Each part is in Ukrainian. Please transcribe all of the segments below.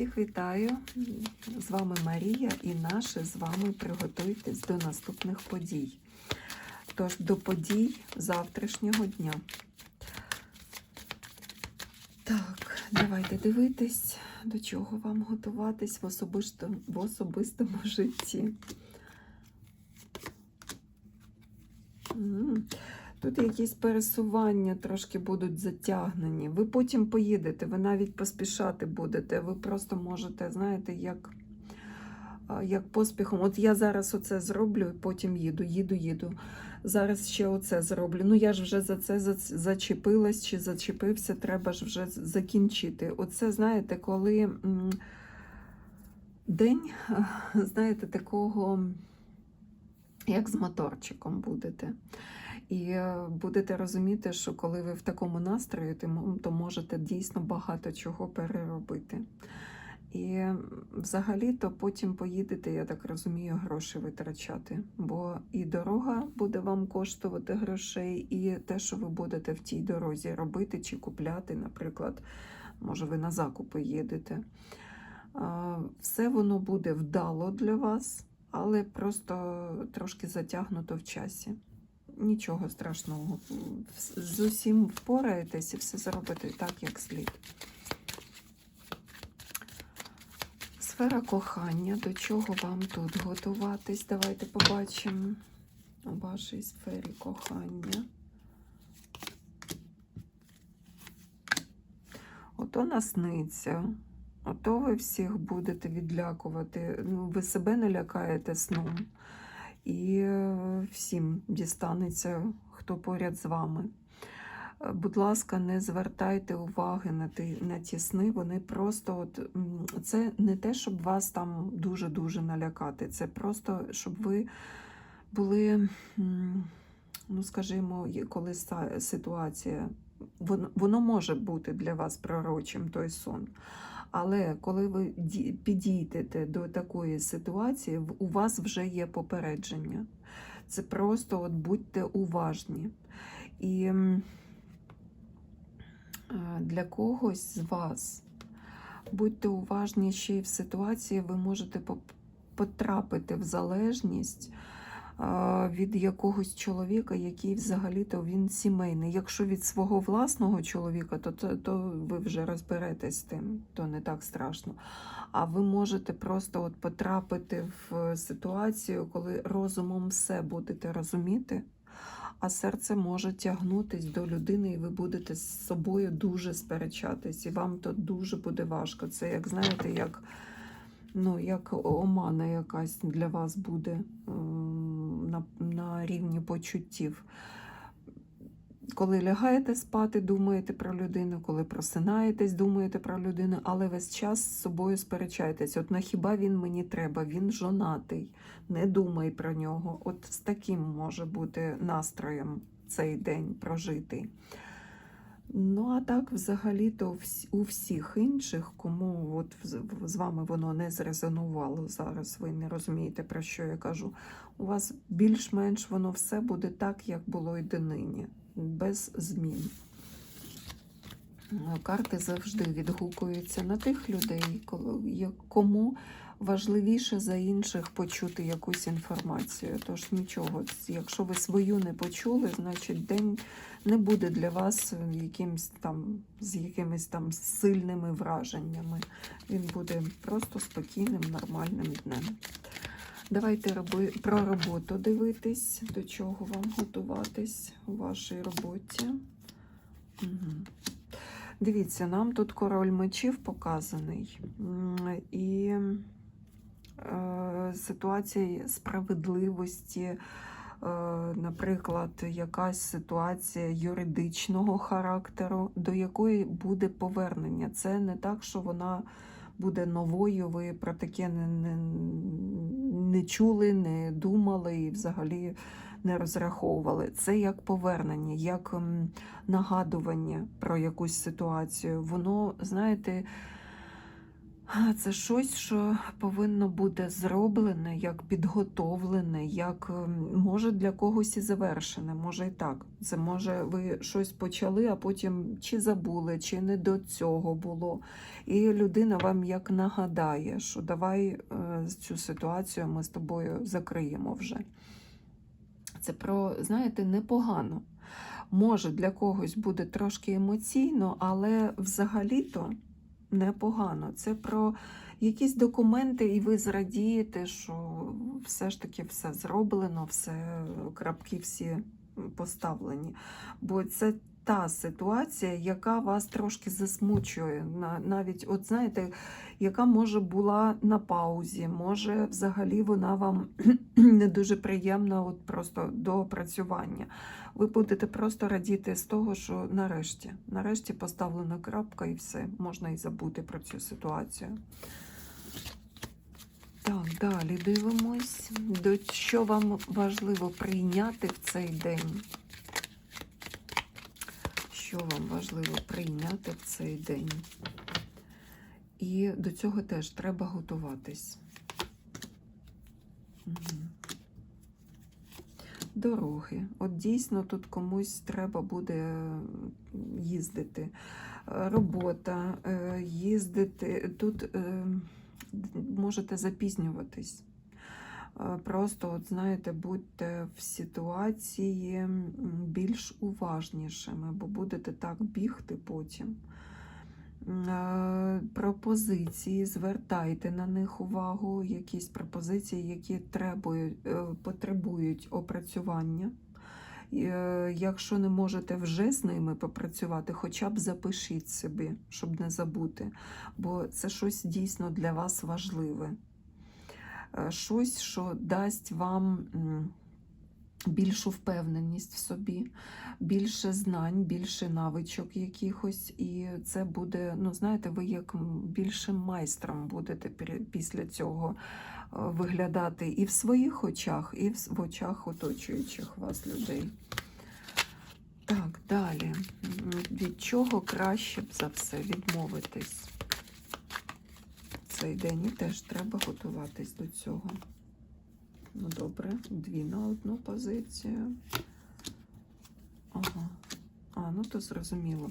Всіх вітаю! З вами Марія і наше з вами приготуйтесь до наступних подій. Тож до подій завтрашнього дня. Так, давайте дивитись, до чого вам готуватись в особистому, в особистому житті. Тут якісь пересування трошки будуть затягнені. Ви потім поїдете, ви навіть поспішати будете. Ви просто можете, знаєте, як, як поспіхом. От я зараз оце зроблю і потім їду, їду, їду. Зараз ще оце зроблю. Ну я ж вже за це зачепилась чи зачепився, треба ж вже закінчити. Оце, знаєте, коли день, знаєте, такого, як з моторчиком будете. І е, будете розуміти, що коли ви в такому настрої, то можете дійсно багато чого переробити. І взагалі-то потім поїдете, я так розумію, гроші витрачати. Бо і дорога буде вам коштувати грошей, і те, що ви будете в тій дорозі робити чи купляти, наприклад, може, ви на закупи їдете. Все воно буде вдало для вас, але просто трошки затягнуто в часі. Нічого страшного. З усім впораєтесь і все зробите так, як слід. Сфера кохання. До чого вам тут готуватись? Давайте побачимо у вашій сфері кохання. Ото насниться. Ото ви всіх будете відлякувати. Ну, ви себе не лякаєте сном. І е, всім дістанеться, хто поряд з вами. Е, Будь ласка, не звертайте уваги на ті, на ті сни. Вони просто от це не те, щоб вас там дуже-дуже налякати. Це просто щоб ви були, ну скажімо, коли ситуація, воно, воно може бути для вас пророчим той сон. Але коли ви підійдете до такої ситуації, у вас вже є попередження. Це просто от будьте уважні. І е, для когось з вас будьте уважні ще й в ситуації, ви можете потрапити в залежність від якогось чоловіка, який взагалі-то він сімейний. Якщо від свого власного чоловіка, то, то, то ви вже розберетесь з тим, то не так страшно. А ви можете просто от потрапити в ситуацію, коли розумом все будете розуміти, а серце може тягнутись до людини, і ви будете з собою дуже сперечатись, і вам то дуже буде важко. Це як знаєте, як ну, як омана якась для вас буде на, на рівні почуттів. Коли лягаєте спати, думаєте про людину, коли просинаєтесь, думаєте про людину, але весь час з собою сперечаєтесь. От на хіба він мені треба? Він жонатий, не думай про нього. От з таким може бути настроєм цей день прожитий. Ну, а так, взагалі-то у всіх інших, кому от з- вами воно не зрезонувало зараз, ви не розумієте, про що я кажу. У вас більш-менш воно все буде так, як було і донині, без змін. Е, Карти завжди відгукуються на тих людей, кому важливіше за інших почути якусь інформацію. Тож нічого, якщо ви свою не почули, значить день не буде для вас якимсь там з якимись там сильними враженнями. Він буде просто спокійним, нормальним днем. Давайте роби, про роботу дивитись, до чого вам готуватись у вашій роботі. Угу. Дивіться, нам тут король мечів показаний. І е, ситуація справедливості, е, наприклад, якась ситуація юридичного характеру, до якої буде повернення. Це не так, що вона буде новою, ви про таке не, не, не чули, не думали і взагалі не розраховували. Це як повернення, як нагадування про якусь ситуацію. Воно, знаєте, Це щось, що повинно бути зроблене, як підготовлене, як ем, може для когось і завершене, може і так. Це може ви щось почали, а потім чи забули, чи не до цього було. І людина вам як нагадає, що давай е, цю ситуацію ми з тобою закриємо вже. Це про, знаєте, непогано. Може, для когось буде трошки емоційно, але взагалі-то непогано. Це про якісь документи, і ви зрадієте, що все ж таки все зроблено, все крапки всі поставлені. Бо це та ситуація, яка вас трошки засмучує. Навіть, от знаєте, яка може була на паузі, може взагалі вона вам не дуже приємна, от просто до опрацювання. Ви будете просто радіти з того, що нарешті, нарешті поставлена крапка і все, можна і забути про цю ситуацію. Так, далі дивимось, до що вам важливо прийняти в цей день. Що вам важливо прийняти в цей день? І до цього теж треба готуватись. Дороги. От дійсно тут комусь треба буде їздити. Е, Робота, е, їздити. Тут е, можете запізнюватись. Е, Просто, от знаєте, будьте в ситуації більш уважнішими, бо будете так бігти потім. Е, Пропозиції, звертайте на них увагу, якісь пропозиції, які требують, е, потребують опрацювання. Якщо не можете вже з ними попрацювати, хоча б запишіть собі, щоб не забути, бо це щось дійсно для вас важливе. Е, Щось, що дасть вам більшу впевненість в собі, більше знань, більше навичок якихось, і це буде, ну знаєте, ви як більшим майстром будете після цього е, виглядати і в своїх очах, і в очах оточуючих вас людей. Так, далі. Від чого краще б за все відмовитись? Цей день і теж треба готуватись до цього. Ну, добре, дві на одну позицію. Ага. А, ну то зрозуміло.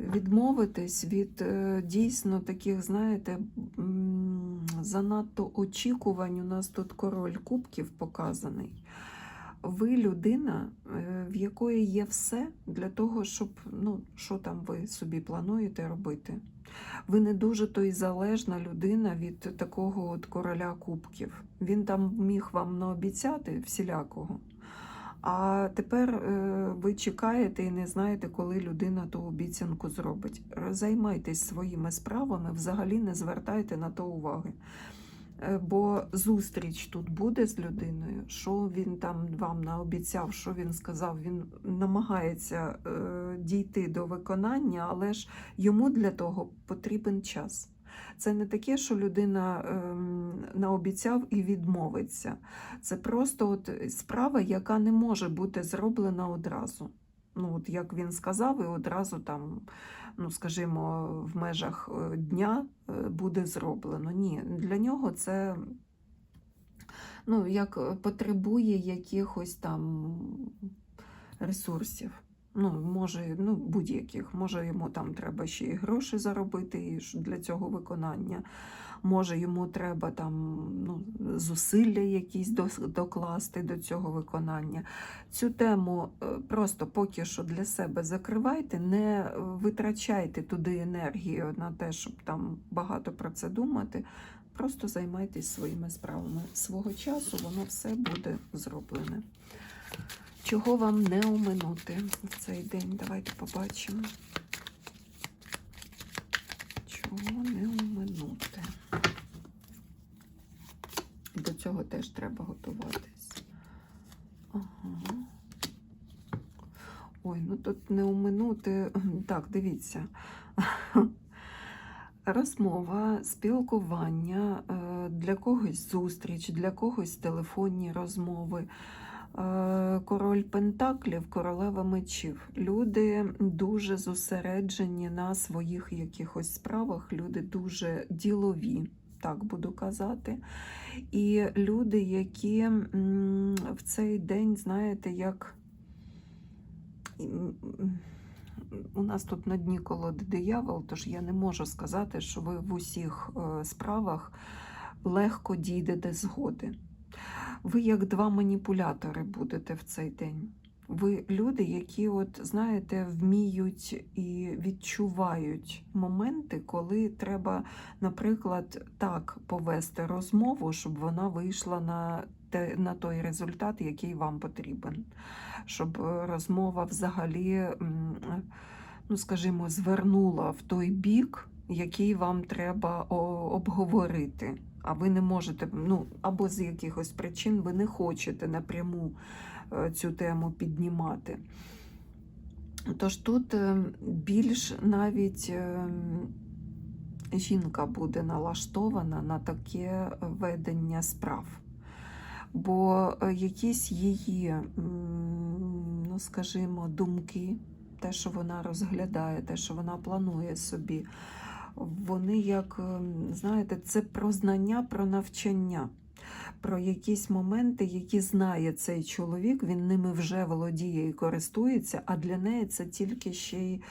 Відмовитись від е, дійсно таких, знаєте, занадто очікувань. У нас тут король кубків показаний. Ви людина, е, в якої є все для того, щоб, ну, що там ви собі плануєте робити. Ви не дуже то й залежна людина від такого от короля кубків. Він там міг вам наобіцяти всілякого. А тепер е, ви чекаєте і не знаєте, коли людина ту обіцянку зробить. Займайтесь своїми справами, взагалі не звертайте на то уваги. Е, Бо зустріч тут буде з людиною, що він там вам наобіцяв, що він сказав, він намагається е, дійти до виконання, але ж йому для того потрібен час. Це не таке, що людина ем, наобіцяв і відмовиться. Це просто от справа, яка не може бути зроблена одразу. Ну, от як він сказав, і одразу там, ну скажімо, в межах е, дня е, буде зроблено. Ні, для нього це ну, як потребує якихось там ресурсів. Ну, може, ну, будь-яких. Може, йому там треба ще і гроші заробити для цього виконання. Може, йому треба там ну, зусилля якісь докласти до цього виконання. Цю тему е, просто поки що для себе закривайте, не витрачайте туди енергію на те, щоб там багато про це думати. Просто займайтесь своїми справами. Свого часу воно все буде зроблене. Чого вам не оминути в цей день? Давайте побачимо. Чого не оминути? До цього теж треба готуватись. Ага. Ой, ну тут не оминути. Так, дивіться. Розмова, спілкування, е, для когось зустріч, для когось телефонні розмови. Король Пентаклів, королева мечів. Люди дуже зосереджені на своїх якихось справах, люди дуже ділові, так буду казати. І люди, які в цей день, знаєте, як у нас тут на дні колоди диявол, тож я не можу сказати, що ви в усіх е, справах легко дійдете згоди. Ви як два маніпулятори будете в цей день. Ви люди, які, от, знаєте, вміють і відчувають моменти, коли треба, наприклад, так повести розмову, щоб вона вийшла на, те, на той результат, який вам потрібен. Щоб е, розмова взагалі, ну, скажімо, звернула в той бік, який вам треба обговорити. А ви не можете, ну, або з якихось причин ви не хочете напряму е, цю тему піднімати. Тож тут е, більш навіть е, жінка буде налаштована на таке ведення справ. Бо якісь її, ну скажімо, думки, те, що вона розглядає, те, що вона планує собі, вони як, ем, знаєте, це про знання, про навчання, про якісь моменти, які знає цей чоловік, він ними вже володіє і користується, а для неї це тільки ще й,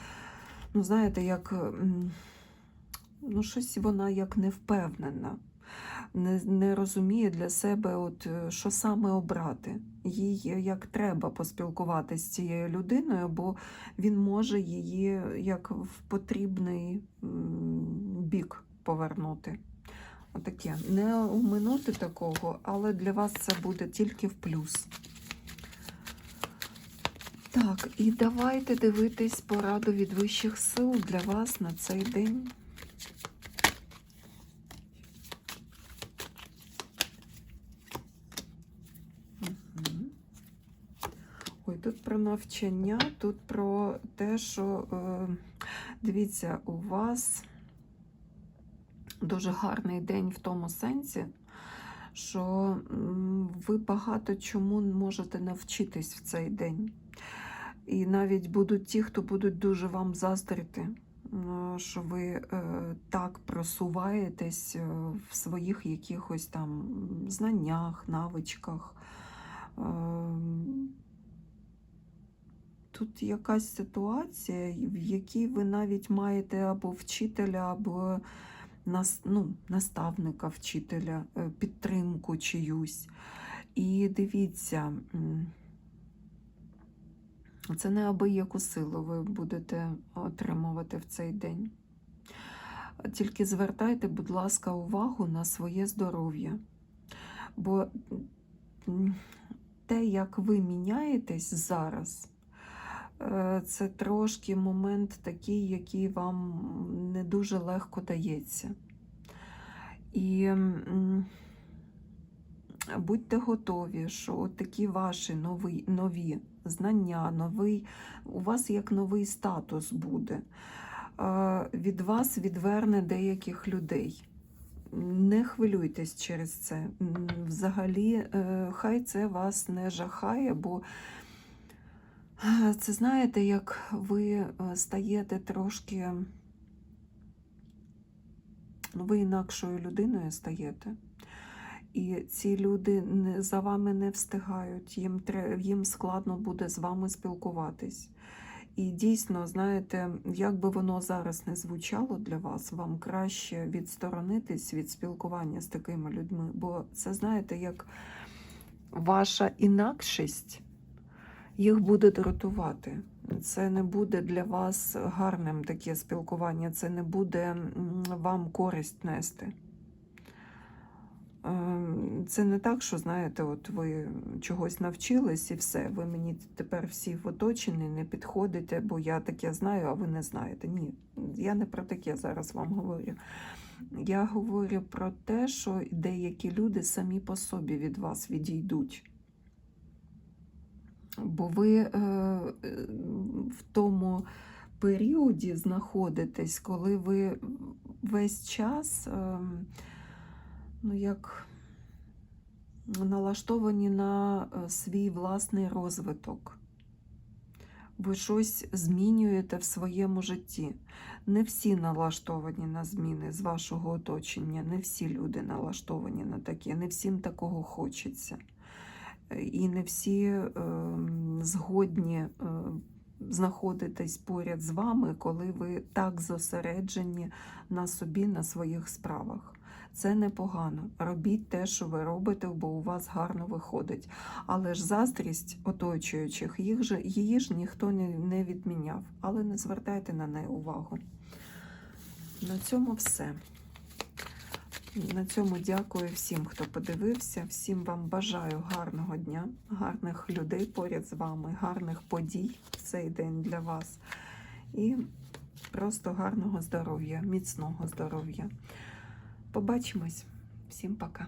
ну, знаєте, як ну, щось вона як не впевнена. Не, не розуміє для себе, от, е, що саме обрати. Їй як треба поспілкуватися з цією людиною, бо він може її як в потрібний бік повернути. Отаке. Не уминути такого, але для вас це буде тільки в плюс. Так, і давайте дивитись пораду від вищих сил для вас на цей день. Мгм. Ой, тут про навчання, тут про те, що е, дивіться, у вас дуже гарний день в тому сенсі, що ви багато чому можете навчитись в цей день. І навіть будуть ті, хто будуть дуже вам заздрити, е, що ви е, так просуваєтесь в своїх якихось там знаннях, навичках. Тут якась ситуація, в якій ви навіть маєте або вчителя, або нас, ну, наставника вчителя, е, підтримку чиюсь. І дивіться, це неабияку силу ви будете отримувати в цей день. Тільки звертайте, будь ласка, увагу на своє здоров'я. Бо те, як ви міняєтесь зараз, це трошки момент такий, який вам не дуже легко дається. І будьте готові, що такі ваші нові, нові знання, новий, у вас як новий статус буде. Е, Від вас відверне деяких людей. Не хвилюйтесь через це. Взагалі, е, хай це вас не жахає, бо е, це знаєте, як ви е, стаєте трошки, ну, ви інакшою людиною стаєте. І ці люди за вами не встигають, їм, їм складно буде з вами спілкуватись. І дійсно, знаєте, як би воно зараз не звучало для вас, вам краще відсторонитись від спілкування з такими людьми, бо це, знаєте, як ваша інакшість їх буде дратувати. Це не буде для вас гарним таке спілкування, це не буде вам користь нести. Ем, Це не так, що знаєте, от ви чогось навчились і все. Ви мені тепер всі в оточенні не підходите, бо я таке знаю, а ви не знаєте. Ні, я не про таке зараз вам говорю. Я говорю про те, що деякі люди самі по собі від вас відійдуть. Бо ви е, е, в тому періоді знаходитесь, коли ви весь час. ем, ну як налаштовані на е, свій власний розвиток. Ви щось змінюєте в своєму житті. Не всі налаштовані на зміни з вашого оточення, не всі люди налаштовані на таке, не всім такого хочеться. І не всі е, згодні е, знаходитись поряд з вами, коли ви так зосереджені на собі, на своїх справах. Це непогано. Робіть те, що ви робите, бо у вас гарно виходить. Але ж заздрість оточуючих, їх же, її ж ніхто не відміняв. Але не звертайте на неї увагу. На цьому все. На цьому дякую всім, хто подивився. Всім вам бажаю гарного дня, гарних людей поряд з вами, гарних подій в цей день для вас. І просто гарного здоров'я, міцного здоров'я. Побачимось. Всім пока.